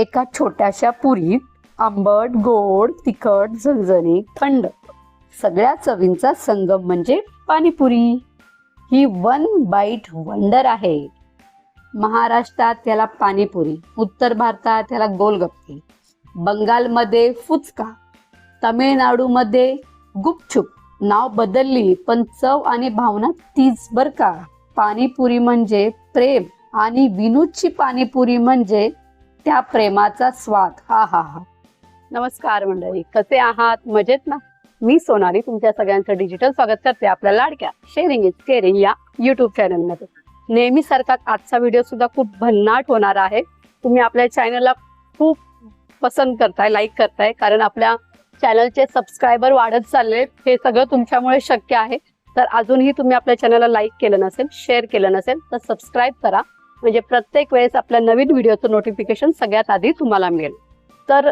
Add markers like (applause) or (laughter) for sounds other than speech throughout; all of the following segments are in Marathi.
एका छोट्याशा पुरीत आंबट गोड तिखट झणझणीत थंड. सगळ्या चवींचा संगम म्हणजे पाणीपुरी. ही वन बाईट वंडर आहे. महाराष्ट्रात त्याला पाणीपुरी उत्तर भारतात त्याला गोलगप्पे बंगालमध्ये फुचका तामिळनाडूमध्ये गुपचूप. नाव बदलली पण चव आणि भावना तीच बर का. पाणीपुरी म्हणजे प्रेम आणि विनोदची पाणीपुरी म्हणजे त्या प्रेमाचा स्वाद. हा हा हा. नमस्कार मंडळी. कसे आहात? मजेत ना? मी सोनाली तुमच्या सगळ्यांचं डिजिटल स्वागत करते आपल्या लाडक्या शेअरिंग इज केअरिंग या युट्यूब चॅनलमध्ये नेहमी सारखाच आजचा व्हिडिओ सुद्धा खूप भन्नाट होणार आहे. तुम्ही आपल्या चॅनलला खूप पसंत करताय लाईक करताय कारण आपल्या चॅनलचे सबस्क्रायबर वाढत चालले हे सगळं तुमच्यामुळे शक्य आहे. तर अजूनही तुम्ही आपल्या चॅनलला लाईक केलं नसेल शेअर केलं नसेल तर सबस्क्राईब करा. म्हणजे प्रत्येक वेळेस आपल्या नवीन व्हिडिओचं नोटिफिकेशन सगळ्यात आधी तुम्हाला मिळेल. तर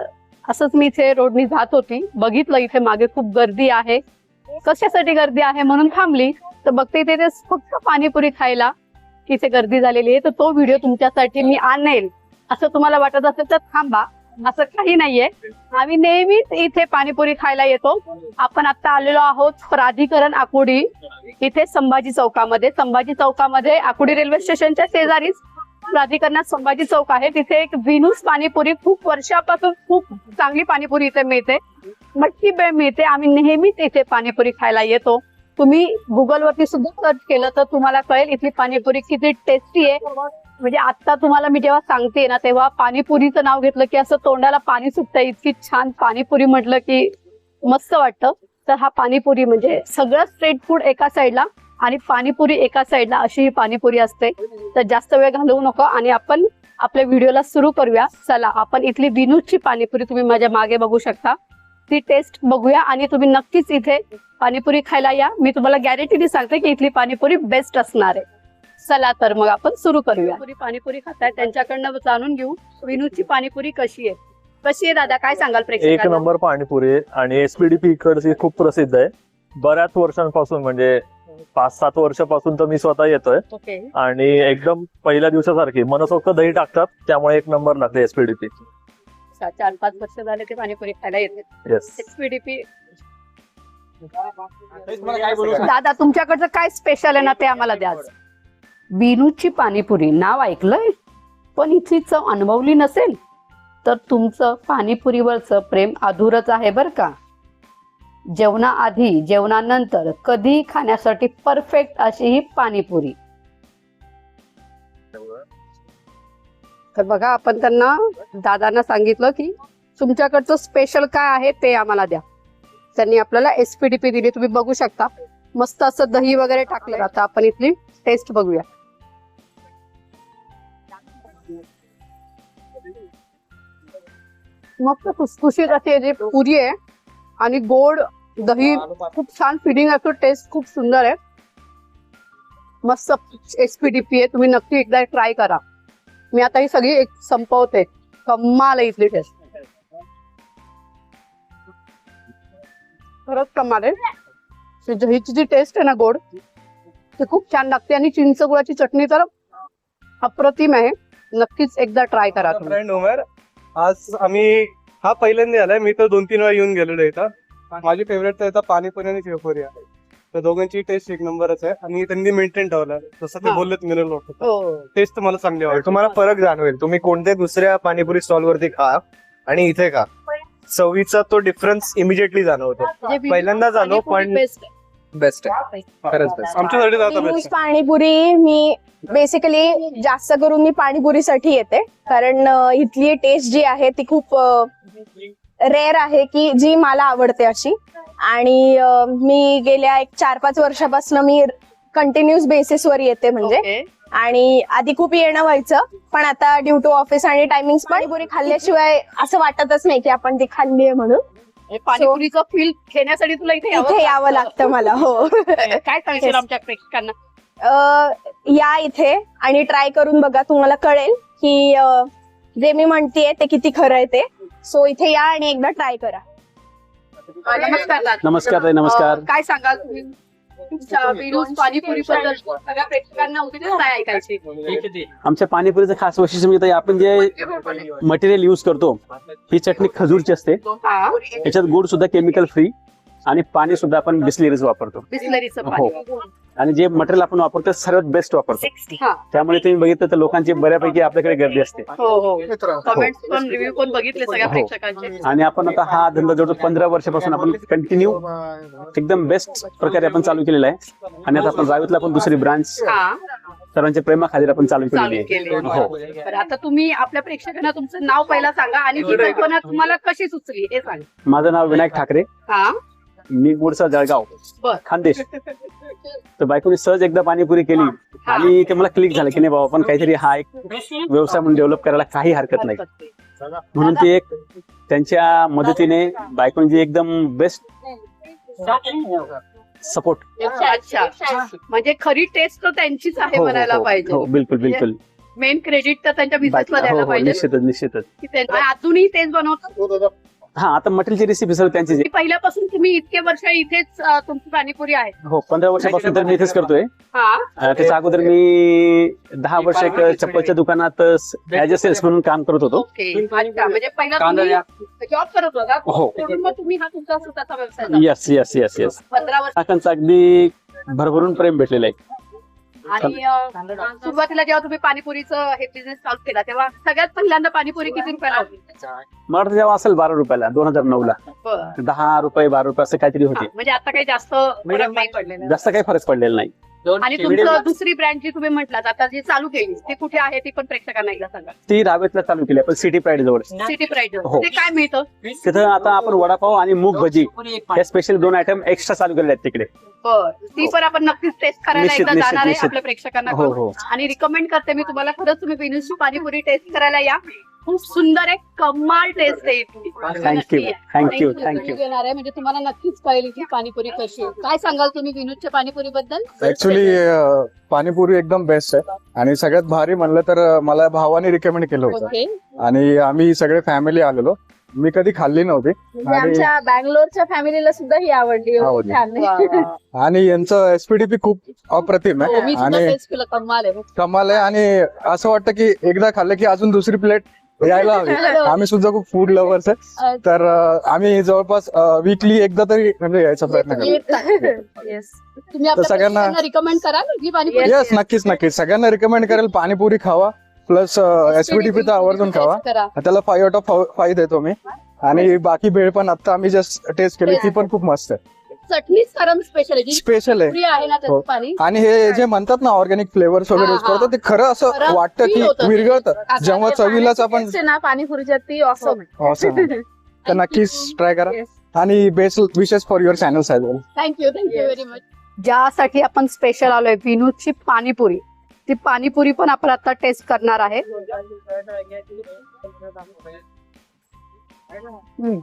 असंच मी इथे रोडनी जात होती. बघितलं इथे मागे खूप गर्दी आहे. कशासाठी गर्दी आहे म्हणून थांबली. तर बघते इथे ते फक्त पाणीपुरी खायला इथे गर्दी झालेली आहे. तर तो व्हिडिओ तुमच्यासाठी मी आणेल. असं तुम्हाला वाटत असेल तर थांबा. असं काही नाहीये. आम्ही नेहमीच इथे पाणीपुरी खायला येतो. आपण आता आलेलो आहोत प्राधिकरण आकुडी. इथे संभाजी चौकामध्ये. संभाजी चौकामध्ये आकुडी रेल्वे स्टेशनच्या शेजारीच प्राधिकरणात संभाजी चौक आहे. तिथे एक विनूस पाणीपुरी खूप वर्षापासून खूप चांगली पाणीपुरी इथे मिळते. मटकी बेळ मिळते. आम्ही नेहमीच इथे पाणीपुरी खायला येतो. तुम्ही गुगलवरती सुद्धा सर्च केलं तर तुम्हाला कळेल इथली पाणीपुरी किती टेस्टी आहे. म्हणजे आता तुम्हाला मी जेव्हा सांगते ना तेव्हा पाणीपुरीचं नाव घेतलं की असं तोंडाला पाणी सुटतं इतकी छान पाणीपुरी म्हटलं की मस्त वाटतं. तर हा पाणीपुरी म्हणजे सगळं स्ट्रीट फूड एका साईडला आणि पाणीपुरी एका साईडला अशी ही पाणीपुरी असते. तर जास्त वेळ घालवू नको आणि आपण आपल्या व्हिडिओला सुरू करूया. चला आपण इथली विनूची पाणीपुरी तुम्ही माझ्या मागे बघू शकता. ती टेस्ट बघूया आणि तुम्ही नक्कीच इथे पाणीपुरी खायला या. मी तुम्हाला गॅरंटीने सांगते की इथली पाणीपुरी बेस्ट असणार आहे. चला तर मग आपण सुरू करूया. पुरी पाणीपुरी खाताय. त्यांच्याकडनं जाणून घेऊ विनूदची पाणीपुरी कशी आहे? कशी आहे दादा? काय सांगाल एक प्रेक्षकांना नंबर पाणीपुरी आहे आणि एसपीडीपी इकडची खूप प्रसिद्ध आहे. बऱ्याच वर्षांपासून म्हणजे पाच सात वर्षापासून तर मी स्वतः येतोय. ओके. आणि एकदम पहिल्या दिवसासारखी मनसोक्त दही टाकतात त्यामुळे एक नंबर लागते एसपीडीपी चार पाच वर्ष झाले ते पाणीपुरी खायला येते. येस एसपीडीपी दादा तुमच्याकडचं काय स्पेशल आहे ना ते आम्हाला द्या आज. बिनूची पाणीपुरी. नाव ऐकलंय? पण इथली चव अनुभवली नसेल तर तुमचं पाणीपुरीवरचं प्रेम अधुरच आहे बर का? जेवणाआधी जेवणानंतर कधी खाण्यासाठी परफेक्ट अशी ही पाणीपुरी. तर बघा आपण त्यांना दादांना सांगितलं की तुमच्याकडचं स्पेशल काय आहे ते आम्हाला द्या. त्यांनी आपल्याला एसपीडीपी दिली तुम्ही बघू शकता. मस्त असं दही वगैरे टाकलं. आता आपण इथली टेस्ट बघूया. मस्त खुसखुशीत अशी जी पुरी आहे आणि गोड दही खूप छान फिलिंग असतो टेस्ट खूप सुंदर आहे. मस्त एसपीडीपी आहे तुम्ही नक्की एकदा ट्राय करा. मी आता ही सगळी एक संपवते. कमाल आहे इथली टेस्ट खरंच कमाल आहे. दहीची जी टेस्ट आहे ना गोड ती खूप छान लागते आणि चिंच गुळाची चटणी तर अप्रतिम आहे. नक्कीच एकदा ट्राय करा तुम्ही. आज आम्ही हा पहिल्यांदा आलाय. मी तर दोन तीन वेळा येऊन गेलेलो इथं. माझी फेवरेट तर इथं पाणीपुरी आणि शेवपुरी आहे. तर दोघांची टेस्ट एक नंबरच आहे. आणि त्यांनी मेंटेन ठेवलं. जसं ते. बोललेत मिनरल वॉटर हो टेस्ट तर मला चांगली वाटते तुम्हाला फरक जाणवेल. तुम्ही कोणत्या दुसऱ्या पाणीपुरी स्टॉल वरती खा आणि इथे खा. चवीचा तो डिफरन्स इमिजिएटली जाणवतो. म्हणजे पहिल्यांदा पाणीपुरी पण-. बेस्ट आहे. खरंच बेस्ट. आमच्यासाठी जातं. पाणीपुरी मी बेसिकली जास्त करून मी पाणीपुरीसाठी येते. कारण अ, इथली टेस्ट जी आहे ती खूप रेअर आहे की जी मला आवडते अशी. आणि अ, मी गेल्या एक चार पाच वर्षापासून मी कंटिन्युअस बेसिसवर येते म्हणजे. आणि आधी खूप येणं व्हायचं पण आता ड्यू टू ऑफिस आणि टायमिंग पाणीपुरी खाल्ल्याशिवाय असं वाटतच नाही की आपण ती खाल्ली आहे म्हणून. पाणीपुरीचं फील घेण्यासाठी तुला इथे इथे यावं लागतं. मला हो. (laughs) काय सांगशील. आमच्या प्रेक्षकांना? अ, या इथे आणि ट्राय करून बघा तुम्हाला कळेल की जे मी म्हणतेय ते किती खरं आहे ते. सो इथे या आणि एकदा ट्राय करा. नमस्कार. नमस्कार नमस्कार. काय सांगाल तुम्ही? पाणीपुरी बद्दल सगळ्या प्रेक्षकांना उद्या काय ऐकायचे. आमच्या पाणीपुरीचं खास वैशिष्ट्य म्हणजे आपण जे मटेरियल युज करतो ही चटणी खजूरची असते. हा. याच्यात गुड सुद्धा केमिकल फ्री आणि पाणी सुद्धा आपण बिस्लेरीच वापरतो. बिस्लरीचं हो. आणि जे मटेरियल आपण वापरतो सर्वात बेस्ट वापरतो हा. त्यामुळे तुम्ही बघितलं तर लोकांची बऱ्यापैकी आपल्याकडे गर्दी असते. हो हो. कमेंट्स पण रिव्ह्यू पण बघितले सगळ्या हो. प्रेक्षकांचे. आणि आपण आता हा धंदा जवळ पंधरा वर्षापासून आपण कंटिन्यू एकदम बेस्ट प्रकारे आपण चालू केलेला आहे. आणि आता आपण रावेतला पण दुसरी ब्रांच हा. सर्वांच्या प्रेमाखातीर आपण चालू चालू केलेली केले. आहे हो. बरं आता तुम्ही आपल्या प्रेक्षकांना तुमचं नाव पहिला सांगा आणि ही कल्पना तुम्हाला कशी सुचली हे सांगा. माझं नाव विनायक ठाकरे. हा. मी मूळचा जळगाव. बर. खानदेश. तर बायकोने सहज एकदा पाणीपुरी केली हा. आणि ते मला क्लिक झालं की नाही बाबा आपण काहीतरी हा एक व्यवसाय म्हणून डेव्हलप करायला काही हरकत नाही. म्हणून ते एक त्यांच्या मदतीने बायकोने जी एकदम बेस्ट सपोर्ट अच्छा अच्छा. म्हणजे खरी टेस्ट तर त्यांचीच आहे म्हणायला हो. पाहिजे. बिलकुल बिलकुल. मेन क्रेडिट तर त्यांच्या बिझनेसला द्यायला हो हो पाहिजे. निश्चितच निश्चितच. की त्यांना अजूनही तेच बनवतात? हा आता मटेरियलची रेसिपी सर्व त्यांची की पहिल्यापासून तुम्ही इतके वर्ष इथेच अं, तुमची पाणीपुरी आहे. हो पंधरा वर्षापासून तर मी इथेच करतोय. हा. अं, त्याच्या अगोदर मी दहा वर्ष एक चप्पलच्या दुकानात ऍज अ सेल्स म्हणून काम करत होतो. ओके अच्छा म्हणजे पहिला तुम्ही जॉब करत होता. हो. सोडून मग तुम्ही हा तुमचा स्वतःचा व्यवसाय झाला. येस येस येस येस पंधरा वर्ष काकांचं अगदी भरभरून प्रेम भेटलेलं आहे. आणि अं, सुरुवातीला जेव्हा तुम्ही पाणीपुरीचं हे बिझनेस चालू केला तेव्हा सगळ्यात पहिल्यांदा पाणीपुरी किती रुपयाला होती? मला जेव्हा असेल बारा रुपयाला दोन हजार नऊ ला बरं. दहा रुपये बारा रुपये असं काहीतरी हा, होती म्हणजे आता काही जास्त फरक नाही पडलेला. जास्त काही फरक पडलेला नाही. आणि तुमचं दुसरी ब्रँड जी तुम्ही म्हटलात आता जी चालू केली ती कुठे आहे ती पण प्रेक्षकांना एकदा सांगा. ती रावेतला चालू केली आपण सिटी प्राईड जवळ सिटी प्राईड हो. ते काय मिळतं? तिथं आता आपण वडापाव आणि मूग भजी हे स्पेशल दोन आयटम एक्स्ट्रा चालू केलेले आहेत तिकडे. बर. ती पण आपण नक्कीच टेस्ट करायला निश्चित, एकदा निश्चित, जाणार आहे निश्चित. आपल्या प्रेक्षकांना हो कळवू. हो. आणि रिकमेंड करते मी तुम्हाला खरंच तुम्ही विनुसची पाणीपुरी टेस्ट करायला या. खूप सुंदर आहे कमाल टेस्ट आहे इथली. थँक्यू. थँक्यू. थँक्यू येणार आहे. म्हणजे तुम्हाला नक्कीच कळेल की पाणीपुरी कशी आहे. काय सांगाल तुम्ही विनोदच्या पाणीपुरी बद्दल ऍक्च्युली पाणीपुरी एकदम बेस्ट आहे. आणि सगळ्यात भारी म्हणलं तर अं, मला भावाने रिकमेंड केलं होतं. ओके आणि आम्ही सगळे फॅमिली आलेलो. मी कधी खाल्ली नव्हती. म्हणजे आणि- आमच्या बँगलोरच्या फॅमिलीला सुद्धा ही आवडली. आवडली. छान आहे. आणि यांचं एसपीडीपी खूप अप्रतिम हो, मी आहे सुद्धा आणि टेस्ट केलं. कमाल आहे. कमाल आहे. आणि असं वाटतं की एकदा खाल्लं की अजून दुसरी प्लेट यायला (laughs) हवी. आम्ही सुद्धा खूप फूड लव्हर्स आहे. तर आम्ही जवळपास विकली एकदा तरी म्हणजे यायचा प्रयत्न करतो. आपल्या सगळ्यांना- रिकमेंड कराल ही पाणीपुरी येस नक्कीच नक्कीच. सगळ्यांना रिकमेंड करेल पाणीपुरी खावा प्लस एसपीडीपी तर आवर्जून खावा. करा. त्याला फाईव्ह आउट ऑफ फाईव्ह देतो मी. आणि बाकी भेळ पण आता आम्ही जस्ट टेस्ट केली ती पण खूप मस्त आहे. चटणीच कारण स्पेशल आहे जी स्पेशल आहे ना हो. पाणी आणि हे जे म्हणतात ना ऑर्गॅनिक फ्लेवर्स वगैरे हा, यूज हा. करतो ते खरं असं खरं वाटतं feel की होतं ते. विरघळतं आता जेव्हा ते चवीलाच आपण taste आहे ना पाणीपुरीच्या ती ऑसम आहे Awesome. (laughs) तर नक्कीच ट्राय करा Yes. आणि best wishes for your channel Saheb thank you thank you very much ज्यासाठी आपण स्पेशल आलोय विनोदची पाणीपुरी ती पाणीपुरी पण आपण आता टेस्ट करणार आहे हम्म.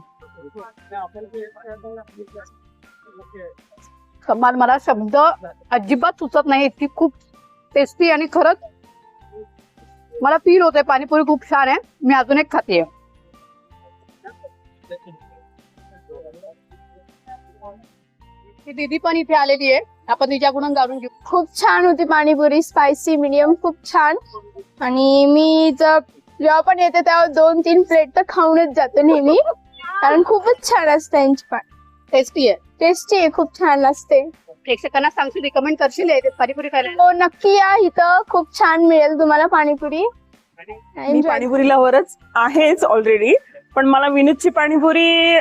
कमाल मला शब्द अजिबात सुचत नाही. इतकी खूप टेस्टी आणि खरंच मला फील होते पाणीपुरी खूप छान आहे. मी अजून एक खाते. दीदी पण इथे आलेली आहे. आपण तिच्याकडून जाणून घेऊ. खूप छान होती पाणीपुरी. स्पायसी मिडियम खूप छान. आणि मी जर जेव्हा पण येते तेव्हा दोन तीन प्लेट तर खाऊनच जाते नेहमी. कारण खूपच छान असते यांची पण. टेस्टी आहे. टेस्टी आहे खूप छान असते प्रेक्षकांना सांगशील रिकमेंड करशील हे पाणीपुरी खायला? हो नक्की या इथं. खूप छान मिळेल तुम्हाला पाणीपुरी. मी Enjoy. पाणीपुरीला वरच आहेच ऑलरेडी पण मला विनोदची पाणीपुरी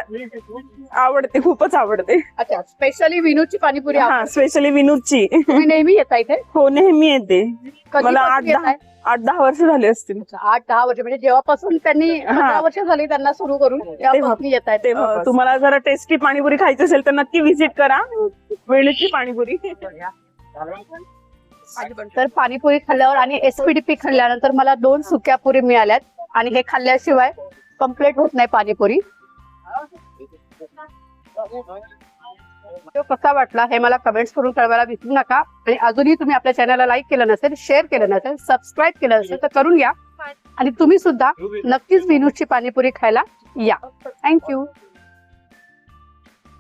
आवडते खूपच आवडते. अच्छा स्पेशली विनोदची पाणीपुरी हा स्पेशली विनोदची तुम्ही नेहमी येता इथे? हो नेहमी येते. मला आठ कधीपासून दहा येताय? आठ दहा वर्ष झाले असतील. अच्छा, आठ दहा वर्ष म्हणजे जेव्हापासून त्यांनी पंधरा वर्ष झाली त्यांना सुरू करून तेव्हापासून येत आहेत तुम्हाला जर टेस्टी पाणीपुरी खायची असेल तर नक्की व्हिजिट करा. विनोदची पाणीपुरी. तर पाणीपुरी खाल्ल्यावर आणि एसपीडीपी खाल्ल्यानंतर मला दोन सुक्या पुरी मिळाल्यात. आणि हे खाल्ल्याशिवाय कंप्लीट होत नाही पाणीपुरी. कसा वाटला हे मला कमेंट्स करून कळवायला विसरू नका. आणि अजूनही तुम्ही आपल्या चॅनलला लाईक केलं नसेल शेअर केलं नसेल सबस्क्राईब केलं नसेल तर करून घ्या आणि तुम्ही सुद्धा नक्कीच विनूची पाणीपुरी खायला या. थँक्यू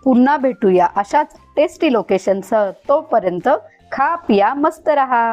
पुन्हा भेटूया अशाच टेस्टी लोकेशनसह तोपर्यंत खा पिया मस्त रहा.